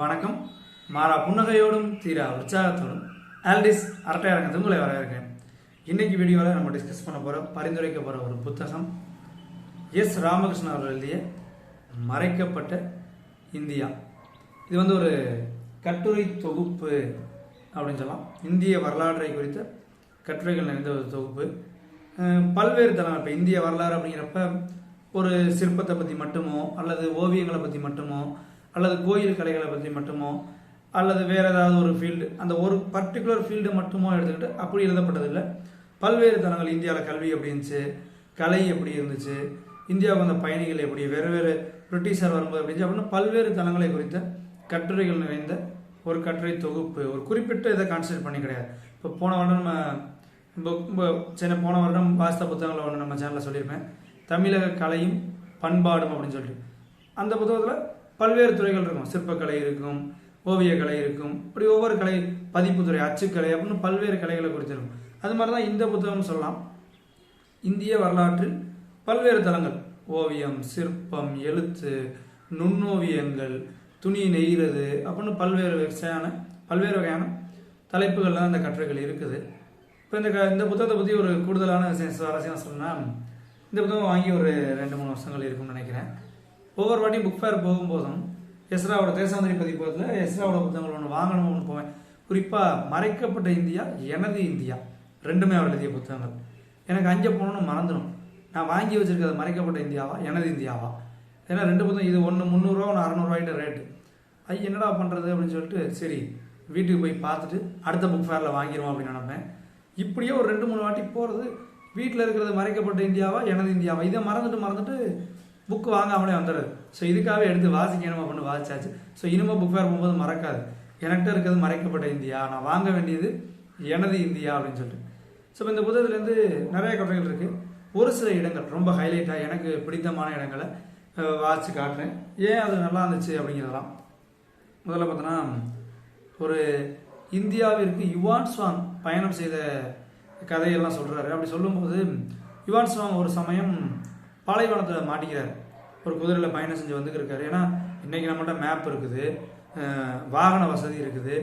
வணக்கம். மாறா புன்னகையோடும் தீரா உற்சாகத்தோடும் ஆல்டிஸ் அரட்டையரங்கத்து உங்களை வரவேற்கிறேன். இன்னைக்கு வீடியோவில் நம்ம டிஸ்கஸ் பண்ண போகிற பரிந்துரைக்க போகிற ஒரு புத்தகம் எஸ் ராமகிருஷ்ணன் அவர்கள் எழுதிய மறைக்கப்பட்ட இந்தியா. இது வந்து ஒரு கட்டுரை தொகுப்பு அப்படின்னு சொல்லலாம். இந்திய வரலாற்றை குறித்த கட்டுரைகள் நிறைந்த ஒரு தொகுப்பு. பல்வேறு தளம் இப்போ இந்திய வரலாறு அப்படிங்கிறப்ப ஒரு சிற்பத்தை பற்றி மட்டுமோ அல்லது ஓவியங்களை பற்றி மட்டுமோ அல்லது கோயில் கலைகளை பற்றி மட்டுமோ அல்லது வேறு ஏதாவது ஒரு ஃபீல்டு அந்த ஒரு பர்டிகுலர் ஃபீல்டு மட்டுமோ எடுத்துக்கிட்டு அப்படி எழுதப்பட்டதில்லை. பல்வேறு தளங்கள் இந்தியாவில் கல்வி எப்படி இருந்துச்சு கலை எப்படி இருந்துச்சு இந்தியாவுக்கு வந்த பயணிகள் எப்படி வேறு வேறு பிரிட்டிஷார் வரும்போது அப்படின்னு இருந்துச்சு அப்படின்னு பல்வேறு தளங்களை குறித்த கட்டுரைகள் நிறைந்த ஒரு கட்டுரை தொகுப்பு ஒரு குறிப்பிட்ட இதை கான்சன்ட்ரேட் பண்ணி கிடையாது. இப்போ போன வருடம் நம்ம இப்போ சின்ன போன வருடம் வாஸ்த புத்தகங்களை ஒன்று நம்ம சேனலில் சொல்லியிருப்பேன். தமிழக கலையும் பண்பாடும் அப்படின்னு சொல்லிட்டு. அந்த புத்தகத்தில் பல்வேறு துறைகள் இருக்கும். சிற்பக்கலை இருக்கும் ஓவியக்கலை இருக்கும். இப்படி ஒவ்வொரு கலை பதிப்புத்துறை அச்சுக்கலை அப்படின்னு பல்வேறு கலைகளை குறித்திருக்கும் அது மாதிரி தான் இந்த புத்தகம் சொல்லலாம். இந்திய வரலாற்றில் பல்வேறு தளங்கள். ஓவியம் சிற்பம் எழுத்து நுண்ணோவியங்கள் துணி நெய்கிறது அப்படின்னு பல்வேறு வகையான பல்வேறு வகையான தலைப்புகள்லாம் இந்த கட்டுரைகள் இருக்குது. இப்போ இந்த க- இந்த புத்தகத்தை பற்றி ஒரு கூடுதலான விஷயம் சுவாரஸ்யம் சொன்னால் இந்த புத்தகம் வாங்கி ஒரு ரெண்டு மூணு வருஷங்கள் இருக்கும்னு நினைக்கிறேன். ஒவ்வொரு வாட்டியும் புக் ஃபேர் போகும்போதும் எஸ்ராவோட தேசாந்திரி பதிப்பகத்தில் எஸ்ராவோட புத்தகங்கள் ஒன்று வாங்கணும்னு போவேன். குறிப்பாக மறைக்கப்பட்ட இந்தியா எனது இந்தியா ரெண்டுமே அவர் எழுதிய புத்தகங்கள். எனக்கு அங்கே போகணும்னு மறந்துடும். நான் வாங்கி வச்சிருக்கிறது மறைக்கப்பட்ட இந்தியாவா எனது இந்தியாவா? ஏன்னா ரெண்டு புத்தகம் இது ஒன்று முந்நூறுரூவா ஒன்று அறநூறுவாய்ட்டு ரேட்டு ஐ என்னடா பண்ணுறது அப்படின்னு சொல்லிட்டு சரி வீட்டுக்கு போய் பார்த்துட்டு அடுத்த புக் ஃபேரில் வாங்கிடுவோம் அப்படின்னு நினைப்பேன். இப்படியே ஒரு ரெண்டு மூணு வாட்டி போகிறது வீட்டில் இருக்கிறது மறைக்கப்பட்ட இந்தியாவா எனது இந்தியாவா? இதை மறந்துட்டு மறந்துட்டு புக் வாங்காமலே வந்துடுது ஸோ இதுக்காகவே எடுத்து வாசிக்கணும் அப்படின்னு வாசிச்சாச்சு. ஸோ இனிமேல் புக் ஃபேர் போகும்போது மறக்காது. என்கிட்ட இருக்கிறது மறைக்கப்பட்ட இந்தியா. நான் வாங்க வேண்டியது எனது இந்தியா அப்படின்னு சொல்லிட்டு. ஸோ இந்த புத்தகத்துலேருந்து நிறைய கட்டுரைகள் இருக்குது ஒரு சில இடங்கள் ரொம்ப ஹைலைட்டாக எனக்கு பிடித்தமான இடங்களை வாசித்து காட்டுறேன். ஏன் அது நல்லா இருந்துச்சு அப்படிங்கிறதெல்லாம். முதல்ல பார்த்தோன்னா ஒரு இந்தியாவிற்கு யுவான் சுவாங் பயணம் செய்த கதையெல்லாம் சொல்கிறாரு அப்படி சொல்லும்போது யுவான் சுவாங் ஒரு சமயம் பாலைவனத்தில் மாட்டிக்கிறார். ஒரு குதிரையில் பயணம் செஞ்சு வந்துக்கிருக்காரு. ஏன்னா இன்றைக்கி நம்மகிட்ட மேப் இருக்குது. வாகன வசதி இருக்குது.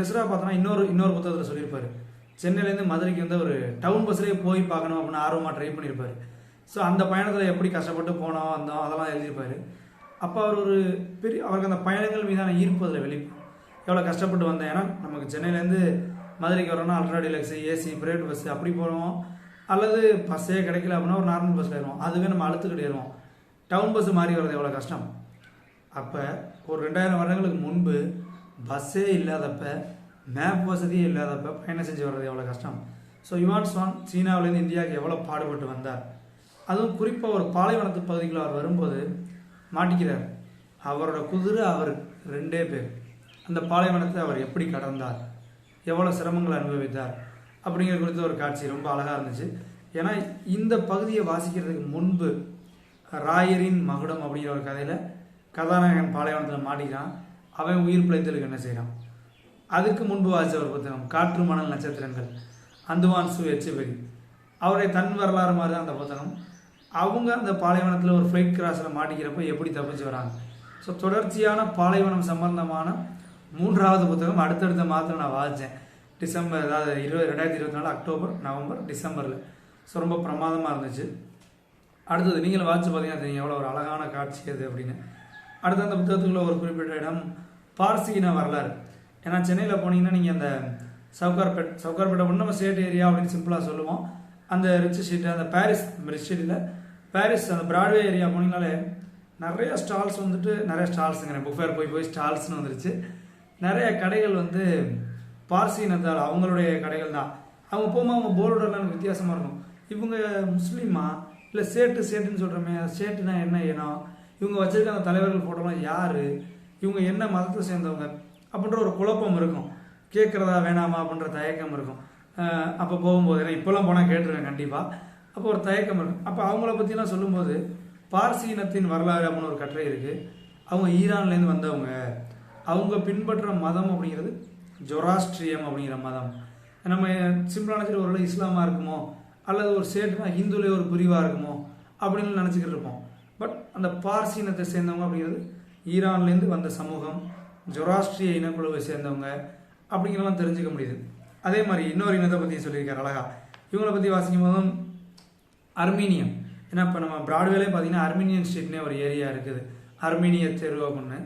எஸ்ரா பார்த்தோன்னா இன்னொரு இன்னொரு புத்தகத்தில் சொல்லியிருப்பார். சென்னையிலேருந்து மதுரைக்கு வந்து ஒரு டவுன் பஸ்லேயே போய் பார்க்கணும் அப்படின்னு ஆர்வமாக ட்ரை பண்ணியிருப்பாரு. ஸோ அந்த பயணத்தில் எப்படி கஷ்டப்பட்டு போனோம் வந்தோம் அதெல்லாம் எழுதியிருப்பார். அப்போ அவர் ஒரு பெரிய அவருக்கு அந்த பயணங்கள் மீதான ஈர்ப்பு அதில் வெளி எவ்வளோ கஷ்டப்பட்டு வந்தேன். ஏன்னா நமக்கு சென்னையிலேருந்து மதுரைக்கு வரோம்னா ultra deluxe AC private bus அப்படி போகிறோம் அல்லது பஸ்ஸே கிடைக்கல அப்படின்னா ஒரு நார்மல் பஸ்ஸில் ஏறுவோம். அதுவே நம்ம அழுத்துக்கிட்டு ஏறுவோம். டவுன் பஸ் மாறி வர்றது எவ்வளோ கஷ்டம்? அப்போ ஒரு ரெண்டாயிரம் வருடங்களுக்கு முன்பு பஸ்ஸே இல்லாதப்ப மேப் வசதியே இல்லாதப்ப பயணம் செஞ்சு வர்றது எவ்வளோ கஷ்டம்? ஸோ யுவான் ஸ்வான் சீனாவிலேருந்து இந்தியாவுக்கு எவ்வளோ பாடுபட்டு வந்தார்? அதுவும் குறிப்பாக ஒரு பாலைவனத்து பகுதிக்குள்ள அவர் வரும்போது மாட்டிக்கிறார். அவரோட குதிரை அவர் ரெண்டே பேர். அந்த பாலைவனத்தை அவர் எப்படி கடந்தார்? எவ்வளோ சிரமங்களை அனுபவித்தார்? அப்படிங்கிற குறித்த ஒரு காட்சி ரொம்ப அழகாக இருந்துச்சு. ஏன்னா இந்த பகுதியை வாசிக்கிறதுக்கு முன்பு ராயரின் மகுடம் அப்படிங்கிற ஒரு கதையில் கதாநாயகன் பாலைவனத்தில் மாட்டிக்கிறான். அவன் உயிர் பிழைத்தலுக்கு என்ன செய்கிறான் அதுக்கு முன்பு வாசிச்ச ஒரு புத்தகம் காற்று மணல் நட்சத்திரங்கள் அந்துவான் சு எச்சுபெரி அவருடைய தன் வரலாறு மாதிரி தான் அந்த புத்தகம். அவங்க அந்த பாலைவனத்தில் ஒரு ஃப்ளைட் கிராஸில் மாட்டிக்கிறப்ப எப்படி தப்பிச்சு வராங்க? ஸோ தொடர்ச்சியான பாலைவனம் சம்பந்தமான மூன்றாவது புத்தகம் அடுத்தடுத்த மாதத்தில் நான் வாசித்தேன் டிசம்பர் அதாவது இருபது ரெண்டாயிரத்தி இருபத்தி நாலு அக்டோபர் நவம்பர் டிசம்பரில். ஸோ ரொம்ப பிரமாதமாக இருந்துச்சு. அடுத்தது நீங்களும் வாட்சி பார்த்தீங்கன்னா தெரியும் எவ்வளோ ஒரு அழகான காட்சி அது அப்படின்னு. அடுத்து அந்த புத்தகத்துக்குள்ள ஒரு குறிப்பிட்ட இடம் பார்சியின வரலாறு. ஏன்னா சென்னையில் போனீங்கன்னா நீங்கள் அந்த சவுகார்பேட் சவுகார்பேட்டை ஒன்றும் நம்ம ஸ்டேட் ஏரியா அப்படின்னு சிம்பிளாக சொல்லுவோம். அந்த ரிச் ஸ்ட்ரீட் அந்த பாரிஸ் ரிச் ஸ்ட்ரீட்டில் பாரிஸ் அந்த பிராட்வே ஏரியா போனீங்கனாலே நிறைய ஸ்டால்ஸ் வந்துட்டு நிறைய ஸ்டால்ஸுங்கிறேன் புஃபேர் போய் போய் ஸ்டால்ஸ்னு வந்துருச்சு. நிறைய கடைகள் வந்து பார்சி நந்தால் அவங்களுடைய கடைகள் தான். அவங்க போகும்போது அவங்க போர்டர்லாம் வித்தியாசமாக இருக்கும். இவங்க முஸ்லீமா? இல்லை சேட்டு சேட்டுன்னு சொல்கிறோமே சேட்டுனா என்ன இனம்? இவங்க வச்சிருக்க அந்த தலைவர்கள் ஃபோட்டோலாம் யார்? இவங்க என்ன மதத்தை சேர்ந்தவங்க? அப்படின்ற ஒரு குழப்பம் இருக்கும். கேட்குறதா வேணாமா? அப்படின்ற தயக்கம் இருக்கும். அப்போ போகும்போது ஏன்னா இப்போல்லாம் போனால் கேட்டுருவேன் கண்டிப்பாக அப்போ ஒரு தயக்கம் இருக்கும். அப்போ அவங்கள பற்றிலாம் சொல்லும்போது பார்சி இனத்தின் வரலாறு அப்படின்னு ஒரு கட்டுரை இருக்குது அவங்க ஈரான்லேருந்து வந்தவங்க. அவங்க பின்பற்ற மதம் அப்படிங்கிறது ஜொராஸ்ட்ரியம் அப்படிங்கிற மதம். நம்ம சிம்பிளான சரி ஒரு இஸ்லாமாக இருக்குமோ அல்லது ஒரு ஸ்டேட்னா ஹிந்துலே ஒரு பிரிவாக இருக்குமோ அப்படின்னு நினச்சிக்கிட்டு இருப்போம். பட் அந்த பார்சி இனத்தை சேர்ந்தவங்க அப்படிங்கிறது ஈரான்லேருந்து வந்த சமூகம் ஜொராஸ்ட்ரிய இனக்குழுவை சேர்ந்தவங்க அப்படிங்கிறலாம் தெரிஞ்சுக்க முடியுது. அதே மாதிரி இன்னொரு இனத்தை பற்றி சொல்லியிருக்காரு அழகா. இவங்களை பற்றி வாசிக்கும் போதும் அர்மீனியம். ஏன்னா இப்போ நம்ம ப்ராட்வேலே பார்த்தீங்கன்னா அர்மீனியன் ஸ்ட்ரீட்னே ஒரு ஏரியா இருக்குது. அர்மீனிய தெரு அப்படின்னு.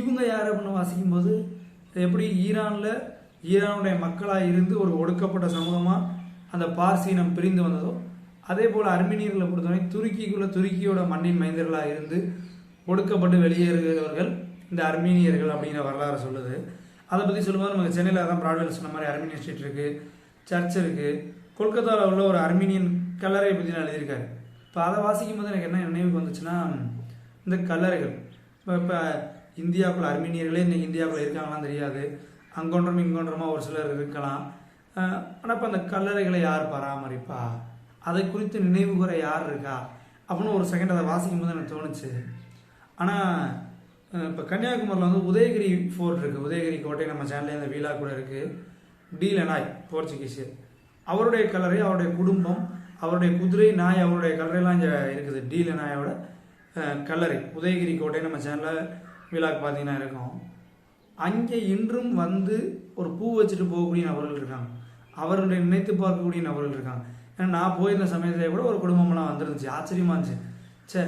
இவங்க யார் அப்படின்னு வாசிக்கும்போது எப்படி ஈரானில் ஈரானுடைய மக்களாக இருந்து ஒரு ஒடுக்கப்பட்ட சமூகமாக அந்த பார்சீனம் பிரிந்து வந்ததோ அதே போல் அர்மீனியர்களை பொறுத்தவரை துருக்கிக்குள்ளே துருக்கியோட மண்ணின் மைந்தர்களாக இருந்து ஒடுக்கப்பட்டு வெளியேறுகிறவர்கள் இந்த அர்மீனியர்கள் அப்படிங்கிற வரலாறு சொல்லுது. அதை பற்றி சொல்லும்போது நமக்கு சென்னையில் தான் பிராட்வேல சொன்ன மாதிரி அர்மீனியன் ஸ்ட்ரீட் இருக்குது சர்ச் இருக்குது கொல்கத்தாவில் உள்ள ஒரு அர்மீனியன் கல்லறை பற்றி நான் எழுதியிருக்காரு. இப்போ அதை வாசிக்கும் போது எனக்கு என்ன நினைவுக்கு வந்துச்சுன்னா இந்த கல்லறைகள். இப்போ இப்போ இந்தியாவுக்குள்ள அர்மீனியர்களே இன்றைக்கி இந்தியாவுக்குள்ள இருக்காங்களான்னு தெரியாது. அங்கொன்றும் இங்கொன்றமாக ஒரு சிலர் இருக்கலாம். ஆனால் இப்போ அந்த கல்லறைகளை யார் பராமரிப்பா? அதை குறித்து நினைவு கூற யார் இருக்கா? அப்படின்னு ஒரு செகண்ட் அதை வாசிக்கும் போது எனக்கு தோணுச்சு. ஆனால் இப்போ கன்னியாகுமரியில் வந்து உதயகிரி ஃபோர்ட் இருக்குது உதயகிரி கோட்டை நம்ம சேனலில் இந்த வீலா கூட இருக்குது டி லெனாய் போர்ச்சுகீஸு அவருடைய கல்லறை அவருடைய குடும்பம் அவருடைய குதிரை நாய் அவருடைய கல்லறையெல்லாம் இங்கே இருக்குது. டி லெனாயோட கல்லறை. உதயகிரி கோட்டை நம்ம சேனலில் விழாக்கு பார்த்தீங்கன்னா இருக்கும். அங்கே இன்றும் வந்து ஒரு பூ வச்சுட்டு போகக்கூடிய நபர்கள் இருக்காங்க. அவர்களை நினைத்து பார்க்கக்கூடிய நபர்கள் இருக்காங்க. ஏன்னா நான் போயிருந்த சமயத்தில் கூட ஒரு குடும்பம்லாம் வந்துருந்துச்சு. ஆச்சரியமா இருந்துச்சு. ச்சே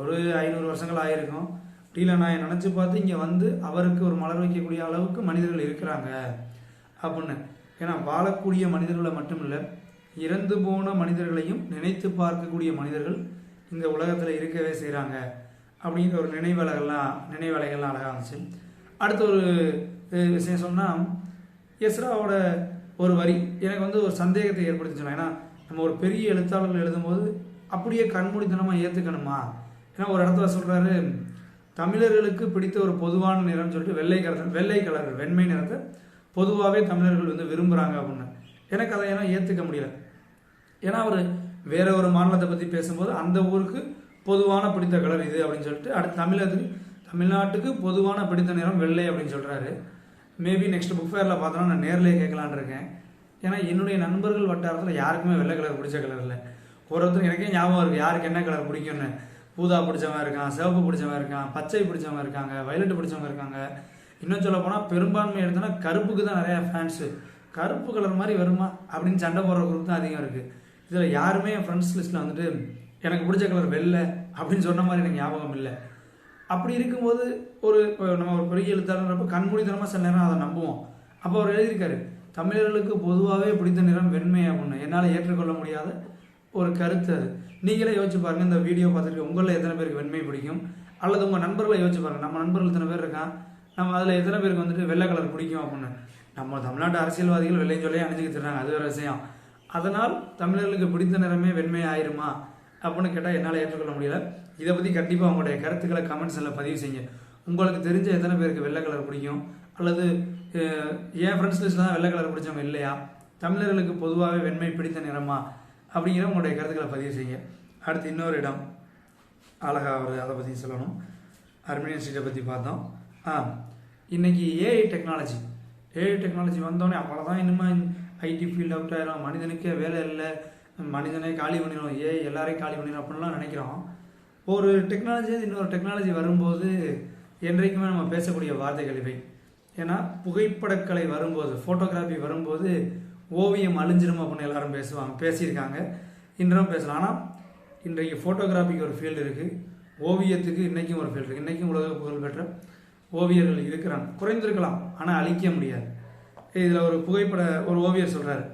ஒரு ஐநூறு வருஷங்கள் ஆகிருக்கும் டீல நான் நினச்சி பார்த்து இங்கே வந்து அவருக்கு ஒரு மலர் வைக்கக்கூடிய அளவுக்கு மனிதர்கள் இருக்கிறாங்க அப்படின்னு. ஏன்னா வாழக்கூடிய மனிதர்களை மட்டும் இல்லை இறந்து போன மனிதர்களையும் நினைத்து பார்க்கக்கூடிய மனிதர்கள் இந்த உலகத்தில் இருக்கவே செய்கிறாங்க அப்படிங்கிற ஒரு நினைவலைகள்லாம் நினைவலைகள்லாம் அழகாக இருந்துச்சு. அடுத்த ஒரு விஷயம் சொன்னால் எஸ்ராவோட ஒரு வரி எனக்கு வந்து ஒரு சந்தேகத்தை ஏற்படுத்தி ஏன்னா நம்ம ஒரு பெரிய எழுத்தாளர்கள் எழுதும்போது அப்படியே கண்மூடித்தனமாக ஏற்றுக்கணுமா ஏன்னா ஒரு இடத்துல சொல்கிறாரு தமிழர்களுக்கு பிடித்த ஒரு பொதுவான நிறம்னு சொல்லிட்டு வெள்ளை கலர் வெள்ளை கலர் வெண்மை நிறத்தை பொதுவாகவே தமிழர்கள் வந்து விரும்புகிறாங்க அப்படின்னு. எனக்கு அதை ஏன்னா ஏற்றுக்க முடியல. ஏன்னா அவர் வேற ஒரு மாநிலத்தை பற்றி பேசும்போது அந்த ஊருக்கு பொதுவான பிடித்த கலர் இது அப்படின்னு சொல்லிட்டு அடுத்து தமிழகத்துக்கு தமிழ்நாட்டுக்கு பொதுவான பிடித்த நிறம் வெள்ளை அப்படின்னு சொல்கிறாரு மேபி நெக்ஸ்ட் புக் ஃபேரில் பார்த்தோன்னா நான் நேர்லேயே கேட்கலான்னு இருக்கேன். ஏன்னா என்னுடைய நண்பர்கள் வட்டாரத்தில் யாருக்குமே வெள்ளை கலர் பிடிச்ச கலர் இல்லை. ஒருத்தர் எனக்கே ஞாபகம் இருக்குது யாருக்கு என்ன கலர் பிடிக்கும்னு? பூதா பிடிச்சவன் இருக்கான் சிவப்பு பிடிச்சவன் இருக்கான் பச்சை பிடிச்சவங்க இருக்காங்க வயலட் பிடிச்சவங்க இருக்காங்க. இன்னும் சொல்ல போனால் பெரும்பான்மை எடுத்தோன்னா கருப்புக்கு தான் நிறையா ஃபேன்ஸு கருப்பு கலர் மாதிரி வருமா அப்படின்னு சண்டை போடுற குரூப் தான் அதிகம் இருக்குது இதில் யாருமே என் ஃப்ரெண்ட்ஸ் லிஸ்ட்டில் வந்துட்டு எனக்கு பிடிச்ச கலர் வெள்ளை அப்படின்னு சொன்ன மாதிரி எனக்கு ஞாபகம் இல்லை. அப்படி இருக்கும்போது ஒரு இப்போ நம்ம ஒரு பெரிய எழுத்தாளர்ன்றப்ப கண்மூடித்தனமாக சில நேரம் அதை நம்புவோம். அப்போ அவர் எழுதியிருக்காரு தமிழர்களுக்கு பொதுவாகவே பிடித்த நிறம் வெண்மை அப்படின்னு என்னால் ஏற்றுக்கொள்ள முடியாத ஒரு கருத்து அது. நீங்களே யோசிச்சு பாருங்கள் இந்த வீடியோ பார்த்துட்டு உங்களில் எத்தனை பேருக்கு வெண்மை பிடிக்கும்? அல்லது உங்கள் நண்பர்களை யோசிச்சு பாருங்கள் நம்ம நண்பர்கள் இத்தனை பேர் இருக்கான் நம்ம அதில் எத்தனை பேருக்கு வந்துட்டு வெள்ளை கலர் பிடிக்கும் அப்படின்னு. நம்ம தமிழ்நாட்டு அரசியல்வாதிகள் வெள்ளையும் சொல்லி அணிஞ்சுக்கிட்டு அது ஒரு விஷயம். அதனால் தமிழர்களுக்கு பிடித்த நிறமே வெண்மை ஆயிருமா அப்படின்னு கேட்டால் என்னால் ஏற்றுக்கொள்ள முடியல. இதை பற்றி கண்டிப்பாக உங்களுடைய கருத்துக்களை கமெண்ட்ஸில் பதிவு செய்யுங்க. உங்களுக்கு தெரிஞ்ச எத்தனை பேருக்கு வெள்ளை கலர் பிடிக்கும்? அல்லது என் ஃப்ரெண்ட்ஸ் லிஸ்ட்டில் தான் வெள்ளை கலர் பிடிச்சவங்க இல்லையா? தமிழர்களுக்கு பொதுவாகவே வெண்மை பிடித்த நிறமா? அப்படிங்கிற உங்களுடைய கருத்துக்களை பதிவு செய்யுங்க. அடுத்து இன்னொரு இடம். அழகா அவர் அதை பற்றி சொல்லணும். அர்மீனியன் ஸ்ட்ரீட்டை பற்றி பார்த்தோம். ஆ இன்னைக்கு ஏஐ டெக்னாலஜி ஏஐ டெக்னாலஜி வந்தோடனே அவ்வளோதான் இனிமேல் ஐடி ஃபீல்ட் அவுட் ஆயிரும். மனிதனுக்கே வேலை இல்லை. மனிதனே காலி பண்ணிடும் ஏ எல்லாரையும் காலி பண்ணிடும் அப்படின்லாம் நினைக்கிறோம். ஒரு டெக்னாலஜி இன்னொரு டெக்னாலஜி வரும்போது என்றைக்குமே நம்ம பேசக்கூடிய வார்த்தைகள் இவை. ஏன்னா புகைப்படக்கலை வரும்போது ஃபோட்டோகிராஃபி வரும்போது ஓவியம் அழிஞ்சிரும் அப்படின்னு எல்லாரும் பேசுவாங்க பேசியிருக்காங்க. இன்றும் பேசலாம். ஆனால் இன்றைக்கு ஃபோட்டோகிராஃபிக்கு ஒரு ஃபீல்டு இருக்குது ஓவியத்துக்கு இன்றைக்கும் ஒரு ஃபீல்டு இருக்குது இன்றைக்கும் உலக புகழ்பெற்ற ஓவியர்கள் இருக்கிறாங்க. குறைந்திருக்கலாம் ஆனால் அழிக்க முடியாது. இதில் ஒரு புகைப்பட ஒரு ஓவியர் சொல்கிறார்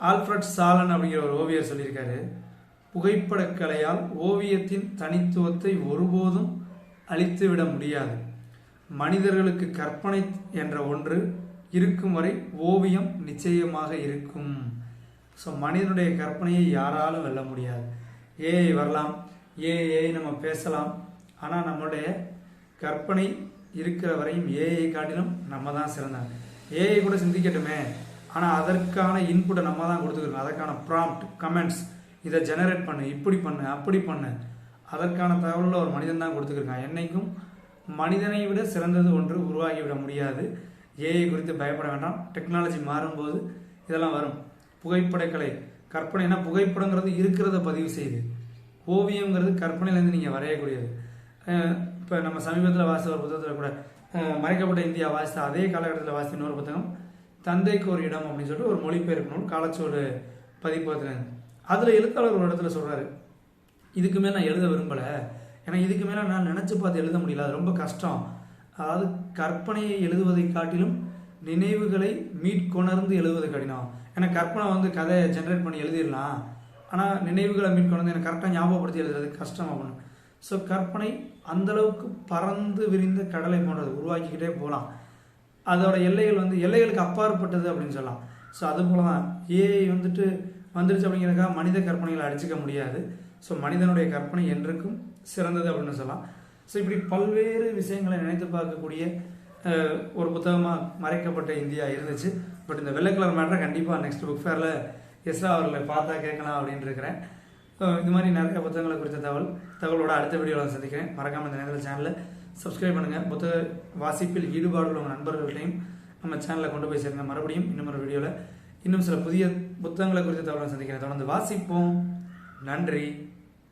ஆல்ஃப்ரட் சாலன் அப்படிங்கிற ஒரு ஓவியர் சொல்லியிருக்காரு. புகைப்படக்கலையால் ஓவியத்தின் தனித்துவத்தை ஒருபோதும் அழித்துவிட முடியாது. மனிதர்களுக்கு கற்பனை என்ற ஒன்று இருக்கும் வரை ஓவியம் நிச்சயமாக இருக்கும். ஸோ மனிதனுடைய கற்பனையை யாராலும் வெல்ல முடியாது. ஏஐ வரலாம். ஏஐ நம்ம பேசலாம். ஆனால் நம்மளுடைய கற்பனை இருக்கிற வரையும் ஏஐ காட்டிலும் நம்ம தான் சிறந்தாங்க ஏஐ கூட சிந்திக்கட்டுமே. ஆனால் அதற்கான இன்புட்டை நம்ம தான் கொடுத்துருக்கோம் அதற்கான ப்ராம்ப்ட் கமெண்ட்ஸ் இதை ஜெனரேட் பண்ணு இப்படி பண்ணு அப்படி பண்ணு. அதற்கான தகவலில் ஒரு மனிதன் தான் கொடுத்துருக்கான் என்றைக்கும் மனிதனை விட சிறந்தது ஒன்று உருவாகிவிட முடியாது. ஏஐ குறித்து பயப்பட வேண்டாம். டெக்னாலஜி மாறும்போது இதெல்லாம் வரும். புகைப்படக்கலை. கற்பனைனா புகைப்படங்கிறது இருக்கிறத பதிவு செய்து. ஓவியங்கிறது கற்பனையிலேருந்து நீங்கள் வரையக்கூடியது. இப்போ நம்ம சமீபத்தில் வாசித்த ஒரு புத்தகத்தில் கூட மறைக்கப்பட்ட இந்தியா வாசித்த அதே காலகட்டத்தில் வாசித்த இன்னொரு புத்தகம் தந்தைக்கு ஒரு இடம் அப்படின்னு சொல்லிட்டு ஒரு மொழிபெயர்ப்பு நூல் காலச்சோடு பதிப்பகத்தில் அதில் எழுத்தாளர் ஒரு இடத்துல சொல்கிறாரு இதுக்கு மேலே நான் எழுத விரும்பலை. ஏன்னா இதுக்கு மேலே நான் நினச்சி பார்த்து எழுத முடியல. அது ரொம்ப கஷ்டம். அதாவது கற்பனையை எழுதுவதை காட்டிலும் நினைவுகளை மீட்கொணர்ந்து எழுதுவது கடினம் ஏன்னா கற்பனை வந்து கதையை ஜென்ரேட் பண்ணி எழுதிடலாம். ஆனால் நினைவுகளை மீட்கொணர்ந்து எனக்கு கரெக்டாக ஞாபகப்படுத்தி எழுதுறது கஷ்டம் அப்படின்னு. ஸோ கற்பனை அந்தளவுக்கு பறந்து விரிந்த கடலை போன்றது உருவாக்கிக்கிட்டே போகலாம். அதோட எல்லைகள் வந்து எல்லைகளுக்கு அப்பாற்பட்டது அப்படின்னு சொல்லலாம். ஸோ அது போல தான் ஏஐ வந்துட்டு வந்துருச்சு அப்படிங்கிறக்கா மனித கற்பனைகளை அடிச்சிக்க முடியாது. ஸோ மனிதனுடைய கற்பனை என்றைக்கும் சிறந்தது அப்படின்னு சொல்லலாம். ஸோ இப்படி பல்வேறு விஷயங்களை நினைத்து பார்க்கக்கூடிய ஒரு புத்தகமாக மறைக்கப்பட்ட இந்தியா இருந்துச்சு. பட் இந்த வெள்ளை கலர் மேட்டரை கண்டிப்பாக நெக்ஸ்ட் புக் ஃபேரில் எஸ்ரா அவர்களை பார்த்தா கேட்கலாம் அப்படின்னு இருக்கிறேன். இது மாதிரி நிறைய புத்தகங்களை குறித்த தகவல் தகவலோட அடுத்த வீடியோவில் சந்திக்கிறேன். மறக்காமல் இந்த நேரத்தில் சேனலில் சப்ஸ்கிரைப் பண்ணுங்கள் புத்தக வாசிப்பில் ஈடுபாடு உள்ள நண்பர்கள்டையும் நம்ம சேனலை கொண்டு போய் சேருங்க. மறுபடியும் இன்னும் ஒரு வீடியோவில் இன்னும் சில புதிய புத்தகங்களை குறித்த தகவலை சந்திக்கிறேன். தொடர்ந்து வாசிப்போம். நன்றி.